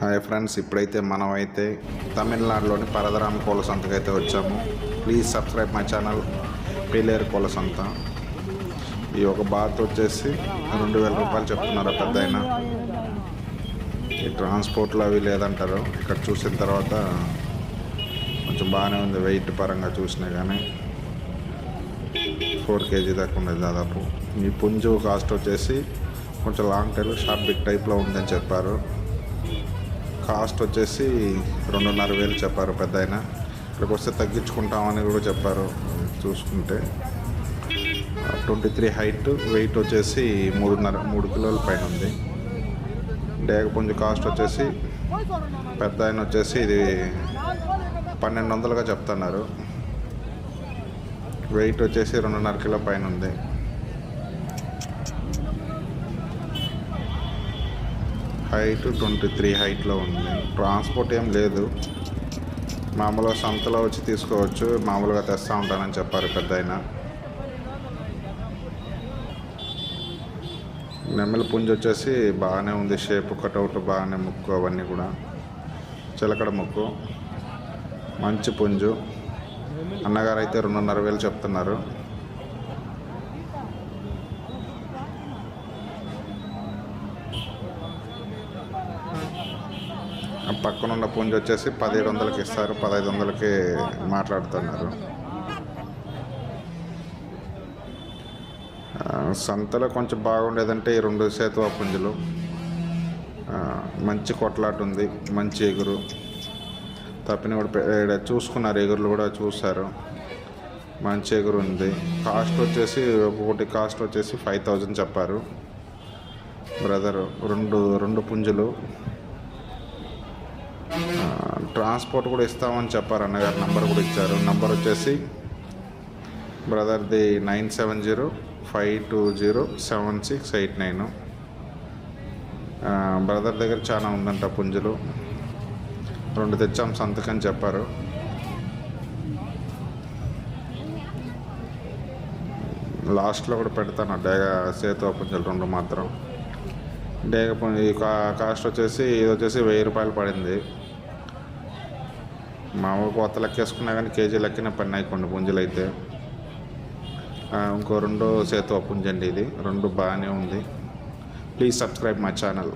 Hi friends ఇప్పుడైతే మనమైతే తమిళనాడులోని పరదరామ కోల సంతకు అయితే వచ్చాము. Please subscribe my channel Peleru Kola సంత. ఈ ఒక బాత్ వచ్చేసి రెండు వేల రూపాయలు చెప్తున్నారు పెద్ద అయినా ఈ ట్రాన్స్పోర్ట్లో అవి లేదంటారు. ఇక్కడ చూసిన తర్వాత కొంచెం బాగానే ఉంది వెయిట్ పరంగా చూసినా కానీ ఫోర్ కేజీ దాకా ఉండేది దాదాపు. ఈ పుంజు కాస్ట్ వచ్చేసి కొంచెం లాంగ్ టైల్ షార్ట్ బిగ్ టైప్లో ఉందని చెప్పారు. కాస్ట్ వచ్చేసి రెండున్నర వేలు చెప్పారు పెద్ద ఆయన ఇక్కడికి వస్తే తగ్గించుకుంటామని కూడా చెప్పారు. చూసుకుంటే ట్వంటీ త్రీ హైట్ వెయిట్ వచ్చేసి మూడున్నర మూడు కిలోల పైన ఉంది. డేగపుంజు కాస్ట్ వచ్చేసి పెద్ద ఆయన వచ్చేసి ఇది పన్నెండు వందలుగా చెప్తున్నారు. వెయిట్ వచ్చేసి రెండున్నర కిలో పైన ఉంది. హైట్ ట్వంటీ త్రీ హైట్లో ఉంది. ట్రాన్స్పోర్ట్ ఏం లేదు. మామూలుగా సంతలో వచ్చి తీసుకోవచ్చు. మామూలుగా తెస్తూ ఉంటానని చెప్పారు పెద్ద ఆయన నెమ్మల పుంజు వచ్చేసి బాగానే ఉంది. షేప్ కటౌట్ బాగానే ముక్కు అవన్నీ కూడా. చిలకడ ముక్కు. మంచి పుంజు. అన్నగారు అయితే రెండున్నర వేలు చెప్తున్నారు. పక్కన ఉన్న పుంజు వచ్చేసి పదిహేడు వందలకి ఇస్తారు. పదహైదు వందలకి మాట్లాడుతున్నారు. సంతలో కొంచెం బాగుండేదంటే ఈ రెండు సేతువ పుంజులు. మంచి కొట్లాట ఉంది మంచి ఎగురు. తప్పిన కూడా చూసుకున్నారు ఎగురులు కూడా చూశారు. మంచి ఎగురు ఉంది. కాస్ట్ వచ్చేసి ఒకటి కాస్ట్ వచ్చేసి ఫైవ్ థౌజండ్ చెప్పారు. బ్రదరు రెండు రెండు పుంజులు. ట్రాన్స్పోర్ట్ కూడా ఇస్తామని చెప్పారు అన్నగారు. నంబర్ కూడా ఇచ్చారు. నంబర్ వచ్చేసి బ్రదర్ది nine seven zero five two zero seven six eight nine. Brother దగ్గర చాలా ఉందంట పుంజులు. రెండు తెచ్చాం సంతకం చెప్పారు. లాస్ట్లో కూడా పెడతాను. డేగ సేతు పుంజులు రెండు మాత్రం. డేగ పుంజు కా- కాస్ట్ వచ్చేసి ఇది వచ్చేసి వెయ్యి రూపాయలు పడింది. మామూలు కొత్త లెక్కేసుకున్నా కానీ కేజీ లెక్కనే పడినాయి కొన్ని పుంజులు అయితే ఇంకో రెండు సేతువ పుంజండి ఇది. రెండు బాగానే ఉంది. Please subscribe my channel